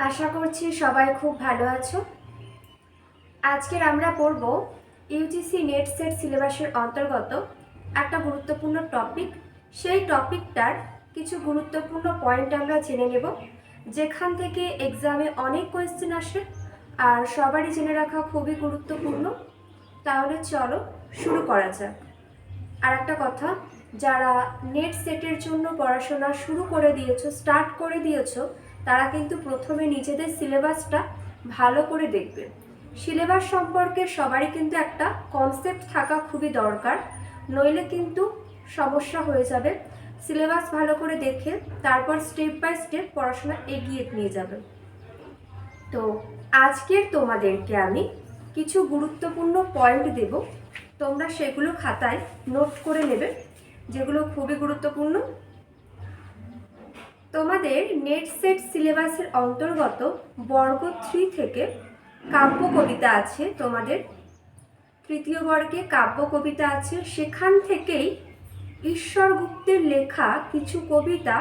আশা করছি সবাই খুব ভালো আছো। আজকের আমরা পড়ব ইউজিসি নেট সেট সিলেবাসের অন্তর্গত একটা গুরুত্বপূর্ণ টপিক সেই টপিকটার কিছু গুরুত্বপূর্ণ পয়েন্ট আমরা জেনে নেব, যেখান থেকে এক্সামে অনেক কোয়েশ্চেন আসে আর সবারই জেনে রাখা খুবই গুরুত্বপূর্ণ। তাহলে চলো শুরু করা যাক। আর একটা কথা, যারা নেট সেটের জন্য পড়াশোনা শুরু করে দিয়েছ স্টার্ট করে দিয়েছ তারা কিন্তু প্রথমে নিজেদের সিলেবাসটা ভালো করে দেখবে। সিলেবাস সম্পর্কে সবারই কিন্তু একটা কনসেপ্ট থাকা খুবই দরকার, নইলে কিন্তু সমস্যা হয়ে যাবে। সিলেবাস ভালো করে দেখে তারপর স্টেপ বাই স্টেপ পড়াশোনা এগিয়ে নিয়ে যাবে। তো আজকের তোমাদেরকে আমি কিছু গুরুত্বপূর্ণ পয়েন্ট দেব। তোমরা সেগুলো খাতায় নোট করে নেবে, যেগুলো খুবই গুরুত্বপূর্ণ। তোমাদের নেট সেট সিলেবাসের অন্তর্গত বর্গ থ্রি থেকে কাব্য কবিতা আছে তোমাদের। তৃতীয় বর্গে কাব্য কবিতা আছে। সেখান থেকেই ঈশ্বর গুপ্তের লেখা কিছু কবিতা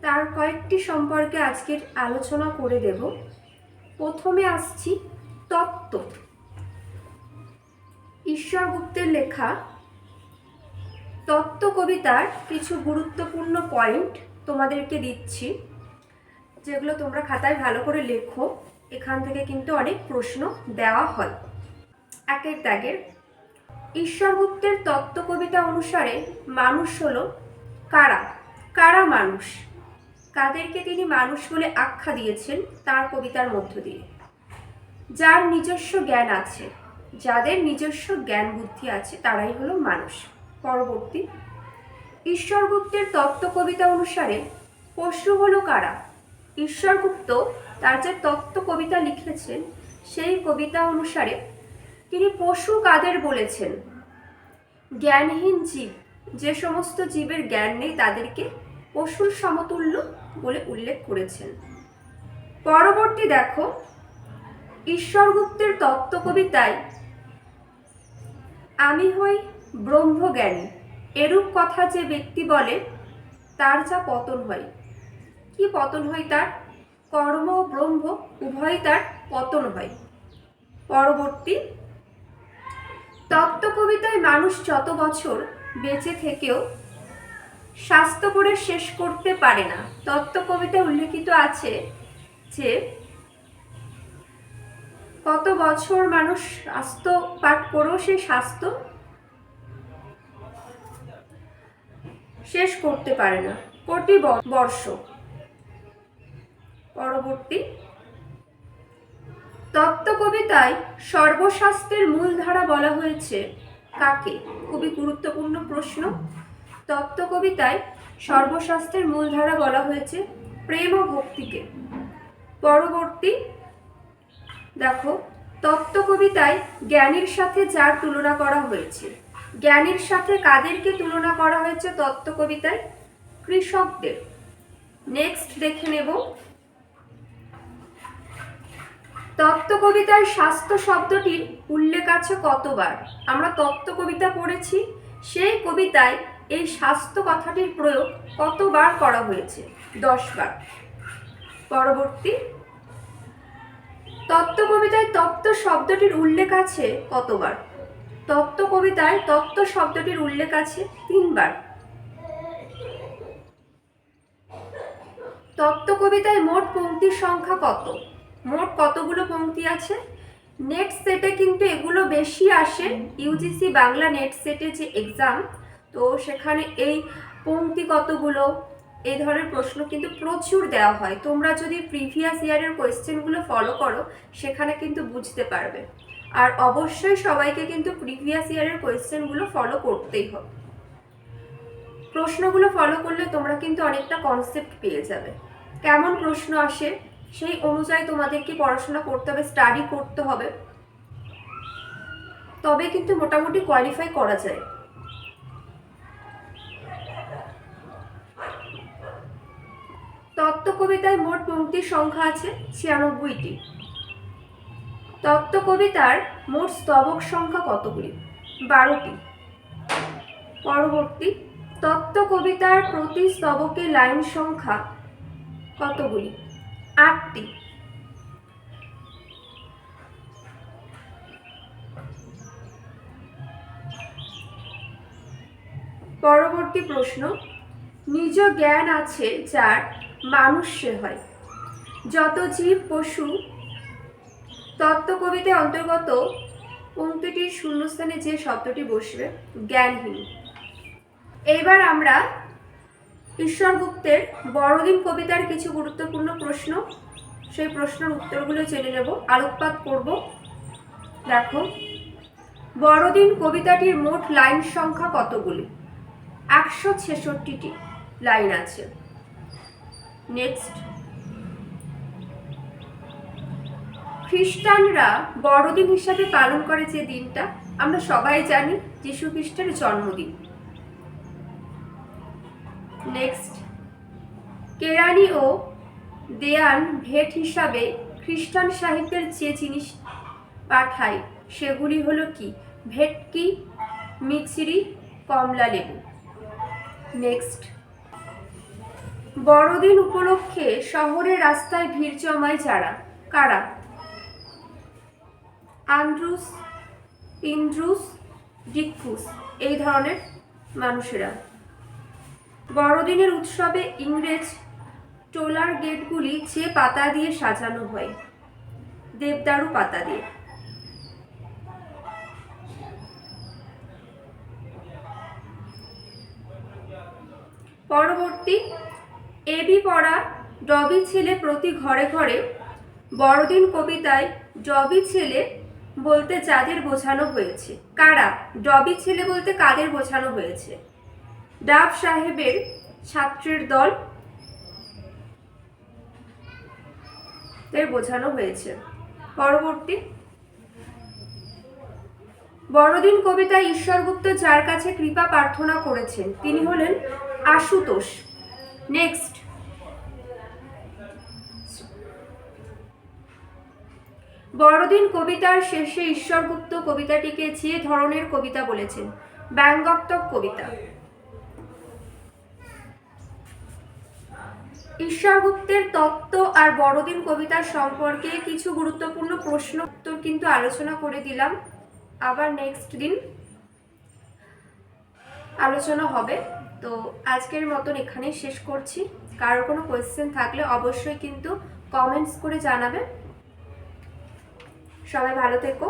তার কয়েকটি সম্পর্কে আজকের আলোচনা করে দেব। প্রথমে আসছি তত্ত্ব। ঈশ্বর গুপ্তের লেখা তত্ত্ব কবিতার কিছু গুরুত্বপূর্ণ পয়েন্ট তোমাদেরকে দিচ্ছি, যেগুলো তোমরা খাতায় ভালো করে লেখো। এখান থেকে কিন্তু অনেক প্রশ্ন দেওয়া হয়। একের ত্যাগের। ঈশ্বরগুপ্তের তত্ত্ব কবিতা অনুসারে মানুষ হলো কারা? কারা মানুষ? কাদেরকে তিনি মানুষ বলে আখ্যা দিয়েছেন তার কবিতার মধ্য দিয়ে। যার নিজস্ব জ্ঞান আছে, যাদের নিজস্ব জ্ঞান বুদ্ধি আছে, তারাই হলো মানুষ। পরবর্তী ঈশ্বরগুপ্তের তত্ত্ব কবিতা অনুসারে পশু হলো কারা? ঈশ্বরগুপ্ত তার যে তত্ত্ব কবিতা লিখেছেন, সেই কবিতা অনুসারে তিনি পশু কাদের বলেছেন? জ্ঞানহীন জীব, যে সমস্ত জীবের জ্ঞান নেই তাদেরকে পশুর সমতুল্য বলে উল্লেখ করেছেন। পরবর্তী দেখো, ঈশ্বরগুপ্তের তত্ত্ব কবিতায় আমি হই ব্রহ্মজ্ঞানী। এরূপ কথা যে ব্যক্তি বলে, তার যা পতন হয়। কি পতন হয় তার? কর্ম ব্রহ্ম উভয় তার পতন হয়। পরবর্তী তত্ত্ব কবিতায় মানুষ যত বছর বেঁচে থেকেও স্বাস্থ্য করে শেষ করতে পারে না। তত্ত্ব কবিতায় উল্লেখিত আছে যে, কত বছর মানুষ স্বাস্থ্য পাঠ করেও সেই স্বাস্থ্য শেষ করতে পারে না। কোটি বর্ষ? পরবর্তী। তত্ত্ব কবিতায় সর্বশাস্ত্রের মূল ধারা বলা হয়েছে কাকে? খুবই গুরুত্বপূর্ণ প্রশ্ন। তত্ত্ব কবিতায় সর্বশাস্ত্রের মূল ধারা বলা হয়েছে প্রেম ও ভক্তিকে। পরবর্তী। দেখো তত্ত্ব কবিতায় জ্ঞানীর সাথে যার তুলনা করা হয়েছে? জ্ঞানীর সাথে কাদেরকে তুলনা করা হয়েছে তত্ত্ব কবিতায়? কৃষকদের। নেক্সট দেখে নেব। তত্ত্ব কবিতায় স্বাস্থ্য শব্দটির উল্লেখ আছে কতবার? আমরা তত্ত্ব কবিতা পড়েছি, সেই কবিতায় এই স্বাস্থ্য কথাটির প্রয়োগ কতবার করা হয়েছে? দশ বার পরবর্তী। তত্ত্ব কবিতায় তত্ত্ব শব্দটির উল্লেখ আছে কতবার? তত্ত্ব কবিতায় তত্ত্ব শব্দটির উল্লেখ আছে তিনবার। তত্ত্ব কবিতায় মোট পঙ্ক্তির সংখ্যা কত? মোট কতগুলো পঙ্ক্তি আছে? নেট সেটে কিন্তু এগুলো বেশি আসে। ইউজিসি বাংলা নেট সেটে যে এক্সাম তো সেখানে এই পঙ্ক্তি কতগুলো? এই ধরনের প্রশ্ন কিন্তু প্রচুর দেওয়া হয়। তোমরা যদি প্রিভিয়াস ইয়ারের কোয়েশ্চেনগুলো ফলো করো, সেখানে কিন্তু বুঝতে পারবে। আর অবশ্যই সবাইকে কিন্তু প্রিভিয়াস ইয়ারের কোয়েশ্চেনগুলো ফলো করতেই হবে। প্রশ্নগুলো ফলো করলে তোমরা কিন্তু অনেকটা কনসেপ্ট পেয়ে যাবে। কেমন প্রশ্ন আসে, সেই অনুযায়ী তোমাদেরকে পড়াশোনা করতে হবে স্টাডি করতে হবে। তবে কিন্তু মোটামুটি কোয়ালিফাই করা যায়। তত্ত্ব কবিতায় মোট পংক্তির সংখ্যা আছে ছিয়ানব্বইটি। তত্ত্ব কবিতার মোট স্তবক সংখ্যা কতগুলি? বারোটি। পরবর্তী তত্ত্ব কবিতার প্রতি স্তবকে লাইন সংখ্যা কতগুলি? আটটি। পরবর্তী প্রশ্ন, নিজ জ্ঞান আছে যার মানুষ সে হয়। যত জীব পশু তত্ত্ব কবিতায় অন্তর্গত পংক্তিটির শূন্যস্থানে যে শব্দটি বসবে, জ্ঞানহীন। এইবার আমরা ঈশ্বর গুপ্তের বড়দিন কবিতার কিছু গুরুত্বপূর্ণ প্রশ্ন, সেই প্রশ্নের উত্তরগুলো জেনে নেব, আলোকপাত করব। দেখো, বড়দিন কবিতাটির মোট লাইন সংখ্যা কতগুলি? একশো ছেষট্টিটি লাইন আছে। নেক্সট খ্রিস্টানরা বড়দিন হিসাবে পালন করে যে দিনটা, আমরা সবাই জানি যীশু খ্রিস্টের জন্মদিন। নেক্সট কেরানি ও দেয়ান ভেট হিসাবে খ্রিস্টান সাহিত্যের যে জিনিস পাঠায়, সেগুলি হলো কি? ভেটকি মিক্সিরি কমলা লেবু। নেক্সট বড়দিন উপলক্ষে শহরের রাস্তায় ভিড় জমায় যারা, কারা? আন্দ্রুস, ইন্দ্রুস, ডিকফুস এই ধরনের মানুষেরা। বড়দিনের উৎসবে ইংরেজ টোলার গেটগুলি যে পাতা দিয়ে সাজানো হয়, দেবদারু পাতা দিয়ে। পরবর্তী, এবি পড়া ডবি ছেলে প্রতি ঘরে ঘরে বড়দিন কবিতায় ডবি ছেলে বলতে যাদের বোঝানো হয়েছে। কারা? ডবি ছেলে বলতে কাদের বোঝানো হয়েছে? ডাব সাহেবের ছাত্রের দল বোঝানো হয়েছে। পরবর্তী। বড়দিন কবিতায় ঈশ্বরগুপ্ত যার কাছে কৃপা প্রার্থনা করেছেন, তিনি হলেন আশুতোষ। নেক্সট। বড়দিন কবিতার শেষে ঈশ্বরগুপ্ত কবিতাটিকে যে ধরনের কবিতা বলেছেন ব্যঙ্গাত্মক কবিতা। ঈশ্বরগুপ্তের তত্ত্ব আর বড়দিন কবিতার সম্পর্কে কিছু গুরুত্বপূর্ণ প্রশ্ন উত্তর কিন্তু আলোচনা করে দিলাম। আবার নেক্সট দিন আলোচনা হবে। তো আজকের মতন এখানেই শেষ করছি। কারোর কোনো কোয়েশ্চেন থাকলে অবশ্যই কিন্তু কমেন্টস করে জানাবে সবাই ভালো থেকো।